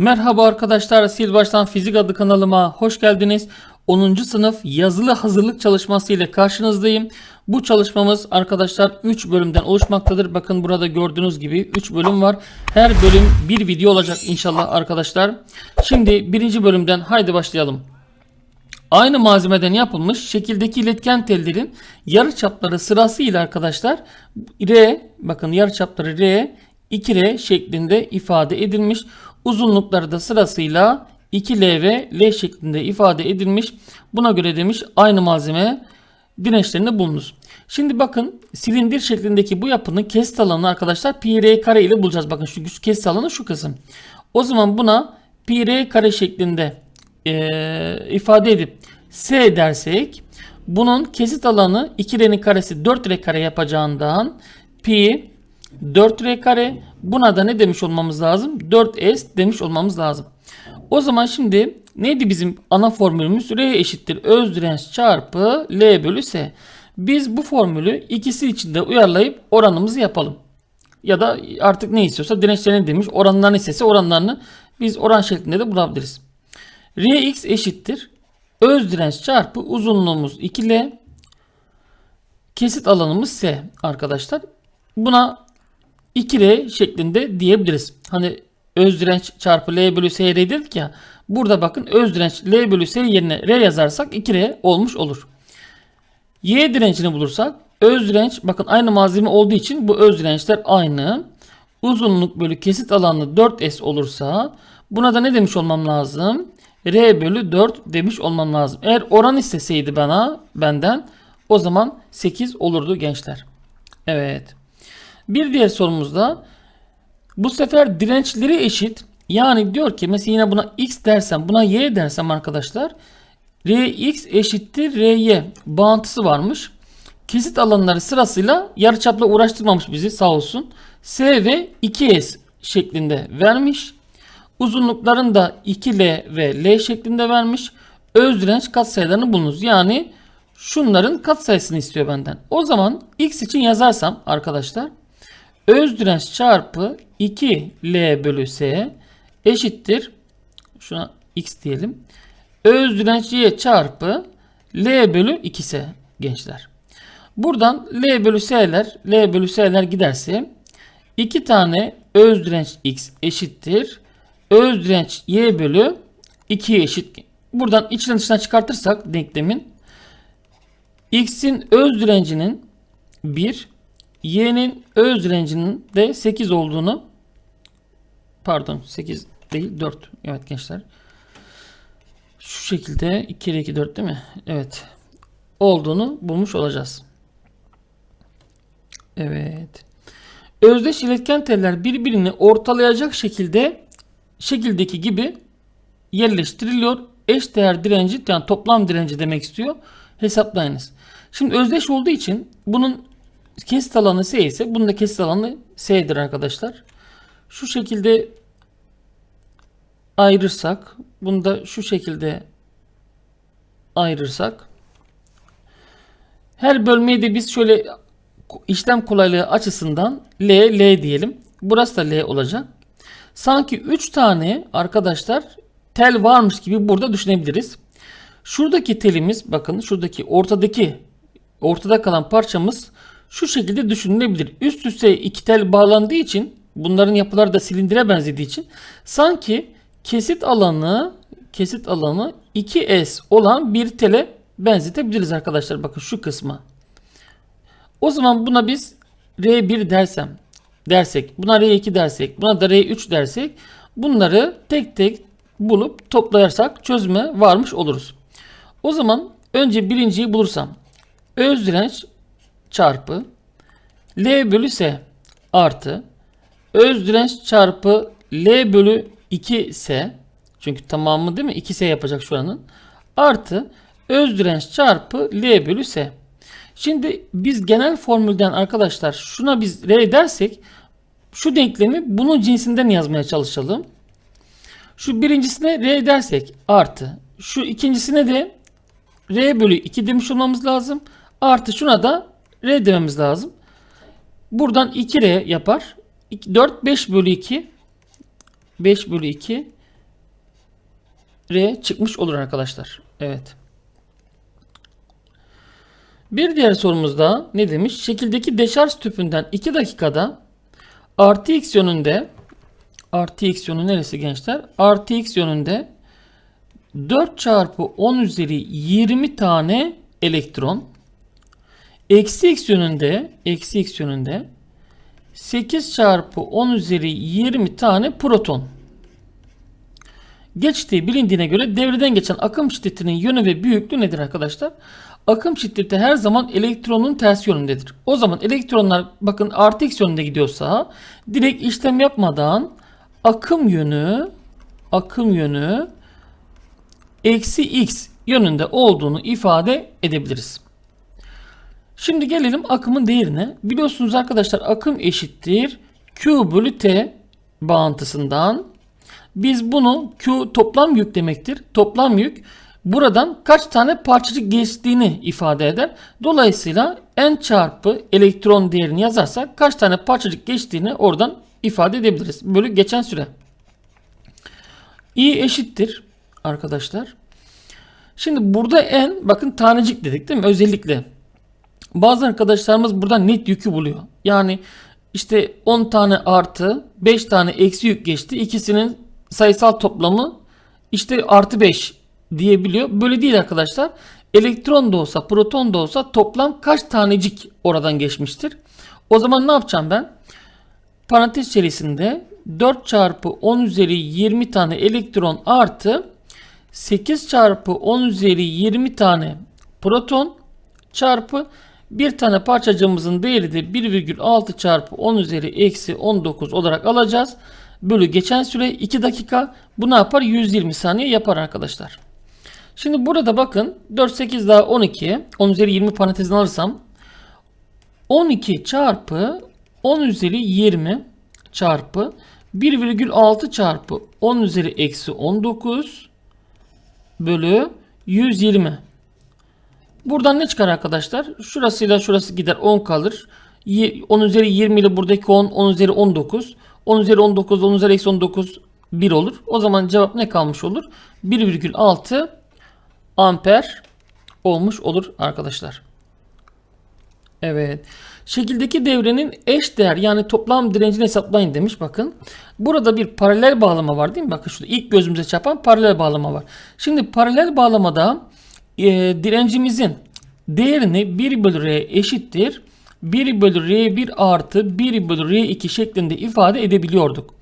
Merhaba arkadaşlar, Sil Baştan Fizik adlı kanalıma hoş geldiniz. 10. sınıf yazılı hazırlık çalışması ile karşınızdayım. Bu çalışmamız arkadaşlar 3 bölümden oluşmaktadır. Bakın burada gördüğünüz gibi 3 bölüm var. Her bölüm bir video olacak inşallah arkadaşlar. Şimdi birinci bölümden haydi başlayalım. Aynı malzemeden yapılmış şekildeki iletken tellerin yarıçapları sırasıyla arkadaşlar R bakın yarıçapları R 2R şeklinde ifade edilmiş. Uzunlukları da sırasıyla 2L ve L şeklinde ifade edilmiş. Buna göre demiş aynı malzeme dirençlerini bulunuz. Şimdi bakın silindir şeklindeki bu yapının kesit alanını arkadaşlar pi r kare ile bulacağız. Bakın şu kesit alanı şu kısım. O zaman buna pi r kare şeklinde eee, ifade edip S dersek bunun kesit alanı 2R'nin karesi 4R kare yapacağından pi 4R kare buna da ne demiş olmamız lazım? 4S demiş olmamız lazım. O zaman şimdi neydi bizim ana formülümüz? R eşittir öz direnç çarpı L bölü S. Biz bu formülü ikisi için de uyarlayıp oranımızı yapalım. Ya da artık ne istiyorsa dirençlerini demiş oranlarını istese oranlarını biz oran şeklinde de bulabiliriz. Rx eşittir. Öz direnç çarpı uzunluğumuz 2L. Kesit alanımız S arkadaşlar. Buna 2R şeklinde diyebiliriz. Hani öz direnç çarpı L bölü S dedik ya. Burada bakın öz direnç L bölü S yerine R yazarsak 2R olmuş olur. Y direncini bulursak öz direnç bakın aynı malzeme olduğu için bu öz dirençler aynı. Uzunluk bölü kesit alanı 4S olursa buna da ne demiş olmam lazım? R bölü 4 demiş olmam lazım. Eğer oran isteseydi bana benden o zaman 8 olurdu gençler. Evet. Bir diğer sorumuzda bu sefer dirençleri eşit. Yani diyor ki mesela yine buna x dersem buna y dersem arkadaşlar Rx eşittir Ry bağıntısı varmış. Kesit alanları sırasıyla yarıçapla uğraştırmamış bizi sağ olsun. S ve 2S şeklinde vermiş. Uzunluklarını da 2L ve L şeklinde vermiş. Öz direnç katsayılarını bulunuz. Yani şunların katsayısını istiyor benden. O zaman x için yazarsam arkadaşlar öz direnç çarpı 2L bölü S eşittir. Şuna x diyelim. Öz direnç y çarpı L bölü 2S gençler. Buradan L bölü S'ler L bölü S'ler giderse 2 tane öz direnç x eşittir. Öz direnç y bölü 2'ye eşit. Buradan içten dışına çıkartırsak denklemin x'in öz direncinin 1 y'nin öz direncinin de 8 olduğunu pardon 8 değil 4 evet gençler şu şekilde 2 kere 2 4 değil mi? Evet. Olduğunu bulmuş olacağız. Evet. Özdeş iletken teller birbirini ortalayacak şekilde şekildeki gibi yerleştiriliyor. Eş değer direnci yani toplam direnci demek istiyor. Hesaplayınız. Şimdi özdeş olduğu için bunun kesit alanı S ise bunun da kesit alanı S'dir arkadaşlar. Şu şekilde ayırırsak bunu da şu şekilde ayırırsak her bölmeyi de biz şöyle işlem kolaylığı açısından L, L diyelim. Burası da L olacak. Sanki 3 tane arkadaşlar tel varmış gibi burada düşünebiliriz. Şuradaki telimiz bakın şuradaki ortadaki ortada kalan parçamız şu şekilde düşünülebilir. Üst üste iki tel bağlandığı için bunların yapıları da silindire benzediği için sanki kesit alanı kesit alanı 2S olan bir tele benzetebiliriz arkadaşlar. Bakın şu kısma. O zaman buna biz R1 dersem dersek, buna R2 dersek, buna da R3 dersek bunları tek tek bulup toplarsak çözüme varmış oluruz. O zaman önce birinciyi bulursam öz direnç çarpı L bölü S artı öz direnç çarpı L bölü 2S çünkü tamamı değil mi? 2S yapacak şu anın. Artı öz direnç çarpı L bölü S. Şimdi biz genel formülden arkadaşlar şuna biz R dersek şu denklemi bunun cinsinden yazmaya çalışalım. Şu birincisine R dersek artı şu ikincisine de R bölü 2 demiş olmamız lazım. Artı şuna da R dememiz lazım. Buradan 2R yapar. 4 5 bölü 2 5 bölü 2 R çıkmış olur arkadaşlar. Evet. Bir diğer sorumuzda ne demiş? Şekildeki deşarj tüpünden 2 dakikada artı x yönünde artı x yönü neresi gençler? Artı x yönünde 4 çarpı 10 üzeri 20 tane elektron eksi x yönünde eksi x yönünde 8 çarpı 10 üzeri 20 tane proton geçtiği bilindiğine göre devreden geçen akım şiddetinin yönü ve büyüklüğü nedir arkadaşlar? Akım şiddeti her zaman elektronun ters yönündedir. O zaman elektronlar bakın artı x yönünde gidiyorsa direkt işlem yapmadan akım yönü akım yönü eksi x yönünde olduğunu ifade edebiliriz. Şimdi gelelim akımın değerine. Biliyorsunuz arkadaşlar akım eşittir Q bölü T bağıntısından. Biz bunu Q toplam yük demektir. Toplam yük buradan kaç tane parçacık geçtiğini ifade eder. Dolayısıyla N çarpı elektron değerini yazarsak kaç tane parçacık geçtiğini oradan ifade edebiliriz. Bölü geçen süre. I eşittir arkadaşlar. Şimdi burada N bakın tanecik dedik değil mi? Özellikle. Bazı arkadaşlarımız burada net yükü buluyor. Yani işte 10 tane artı 5 tane eksi yük geçti. İkisinin sayısal toplamı işte artı 5 diyebiliyor. Böyle değil arkadaşlar. Elektron da olsa proton da olsa toplam kaç tanecik oradan geçmiştir? O zaman ne yapacağım ben? Parantez içerisinde 4 çarpı 10 üzeri 20 tane elektron artı 8 çarpı 10 üzeri 20 tane proton çarpı bir tane parçacığımızın değeri de 1,6 çarpı 10 üzeri eksi 19 olarak alacağız. Bölü geçen süre 2 dakika. Bu ne yapar? 120 saniye yapar arkadaşlar. Şimdi burada bakın 4 8 daha 12. 10 üzeri 20 parantezini alırsam 12 çarpı 10 üzeri 20 çarpı 1,6 çarpı 10 üzeri eksi 19 bölü 120. Buradan ne çıkar arkadaşlar? Şurasıyla şurası gider 10 kalır. 10 üzeri 20 ile buradaki 10, 10 üzeri 19. 10 üzeri 19, 10 üzeri eksi 19 1 olur. O zaman cevap ne kalmış olur? 1,6 amper olmuş olur arkadaşlar. Evet. Şekildeki devrenin eş değer yani toplam direncini hesaplayın demiş bakın. Burada bir paralel bağlama var değil mi? Bakın şurada ilk gözümüze çarpan paralel bağlama var. Şimdi paralel bağlamada e, direncimizin değerini 1 bölü R eşittir. 1 bölü R1 artı 1 bölü R2 şeklinde ifade edebiliyorduk.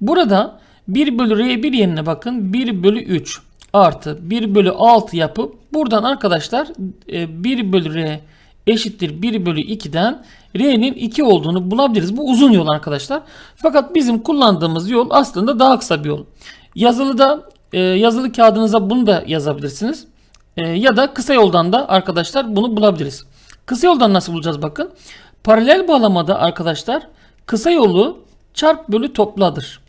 Burada 1 bölü R1 yerine bakın 1 bölü 3 artı 1 bölü 6 yapıp buradan arkadaşlar 1 bölü R eşittir 1 bölü 2'den R'nin 2 olduğunu bulabiliriz. Bu uzun yol arkadaşlar. Fakat bizim kullandığımız yol aslında daha kısa bir yol. Yazılıda e, yazılı kağıdınıza bunu da yazabilirsiniz. E, ya da kısa yoldan da arkadaşlar bunu bulabiliriz. Kısa yoldan nasıl bulacağız bakın. Paralel bağlamada arkadaşlar kısa yolu çarp bölü topladır.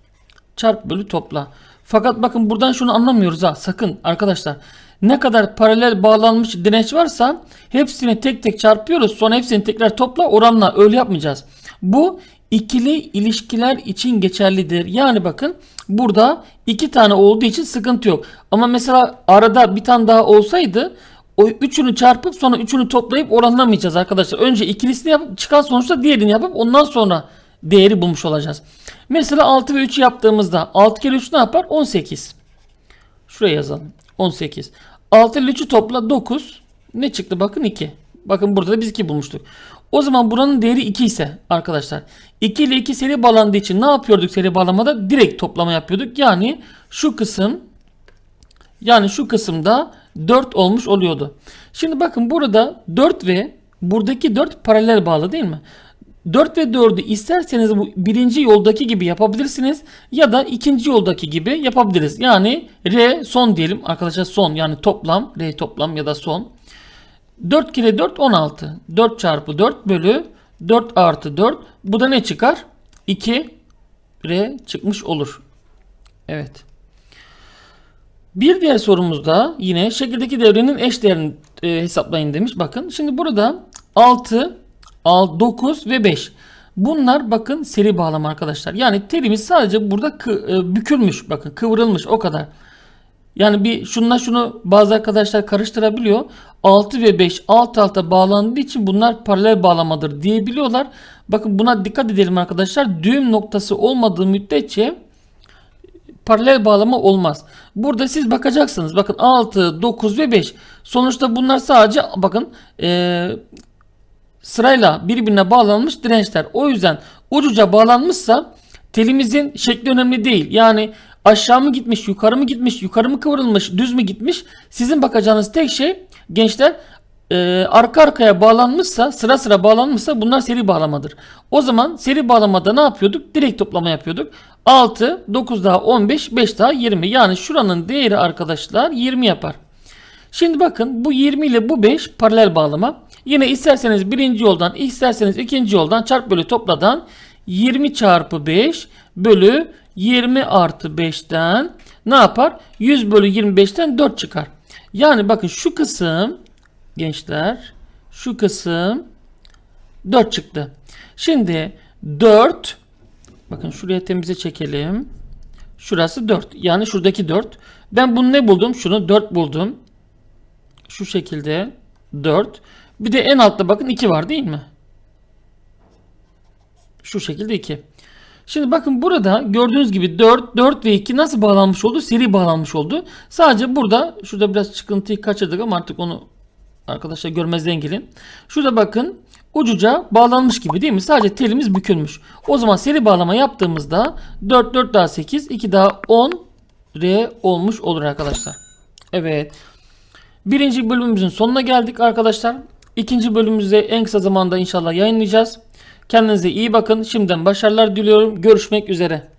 Çarp bölü topla. Fakat bakın buradan şunu anlamıyoruz ha sakın arkadaşlar. Ne kadar paralel bağlanmış direnç varsa hepsini tek tek çarpıyoruz. Sonra hepsini tekrar topla oranla öyle yapmayacağız. Bu ikili ilişkiler için geçerlidir. Yani bakın burada iki tane olduğu için sıkıntı yok. Ama mesela arada bir tane daha olsaydı o üçünü çarpıp sonra üçünü toplayıp oranlamayacağız arkadaşlar. Önce ikilisini yapıp çıkan sonuçta diğerini yapıp ondan sonra değeri bulmuş olacağız. Mesela 6 ve 3 yaptığımızda 6 kere 3 ne yapar? 18. Şuraya yazalım. 18. 6 ile 3'ü topla 9. Ne çıktı? Bakın 2. Bakın burada da biz 2 bulmuştuk. O zaman buranın değeri 2 ise arkadaşlar 2 ile 2 seri bağlandığı için ne yapıyorduk seri bağlamada? Direkt toplama yapıyorduk. Yani şu kısım yani şu kısımda 4 olmuş oluyordu. Şimdi bakın burada 4 ve buradaki 4 paralel bağlı değil mi? 4 ve 4'ü isterseniz bu birinci yoldaki gibi yapabilirsiniz ya da ikinci yoldaki gibi yapabiliriz. Yani R son diyelim arkadaşlar son yani toplam R toplam ya da son. 4 kere 4 16. 4 çarpı 4 bölü 4 artı 4. Bu da ne çıkar? 2 R çıkmış olur. Evet. Bir diğer sorumuzda yine şekildeki devrenin eş değerini e, hesaplayın demiş. Bakın şimdi burada 6 6, 9 ve 5. Bunlar bakın seri bağlama arkadaşlar. Yani telimiz sadece burada kı, e, bükülmüş bakın kıvrılmış o kadar. Yani bir şunla şunu bazı arkadaşlar karıştırabiliyor. 6 ve 5 alt alta bağlandığı için bunlar paralel bağlamadır diyebiliyorlar. Bakın buna dikkat edelim arkadaşlar. Düğüm noktası olmadığı müddetçe paralel bağlama olmaz. Burada siz bakacaksınız. Bakın 6, 9 ve 5. Sonuçta bunlar sadece bakın eee, sırayla birbirine bağlanmış dirençler. O yüzden ucuca bağlanmışsa telimizin şekli önemli değil. Yani aşağı mı gitmiş, yukarı mı gitmiş, yukarı mı kıvrılmış, düz mü gitmiş? Sizin bakacağınız tek şey gençler e, arka arkaya bağlanmışsa, sıra sıra bağlanmışsa bunlar seri bağlamadır. O zaman seri bağlamada ne yapıyorduk? Direkt toplama yapıyorduk. 6, 9 daha 15, 5 daha 20. Yani şuranın değeri arkadaşlar 20 yapar. Şimdi bakın bu 20 ile bu 5 paralel bağlama. Yine isterseniz birinci yoldan isterseniz ikinci yoldan çarp bölü topladan 20 çarpı 5 bölü 20 artı 5'ten ne yapar? 100 bölü 25'ten 4 çıkar. Yani bakın şu kısım gençler şu kısım 4 çıktı. Şimdi 4 bakın şuraya temize çekelim. Şurası 4. Yani şuradaki 4. Ben bunu ne buldum? Şunu 4 buldum. Şu şekilde 4. Bir de en altta bakın 2 var değil mi? Şu şekilde 2. Şimdi bakın burada gördüğünüz gibi 4, 4 ve 2 nasıl bağlanmış oldu? Seri bağlanmış oldu. Sadece burada şurada biraz çıkıntıyı kaçırdık ama artık onu arkadaşlar görmezden gelin. Şurada bakın ucuca bağlanmış gibi değil mi? Sadece telimiz bükülmüş. O zaman seri bağlama yaptığımızda 4, 4 daha 8, 2 daha 10 R olmuş olur arkadaşlar. Evet. Birinci bölümümüzün sonuna geldik arkadaşlar. İkinci bölümümüzde en kısa zamanda inşallah yayınlayacağız. Kendinize iyi bakın. Şimdiden başarılar diliyorum. Görüşmek üzere.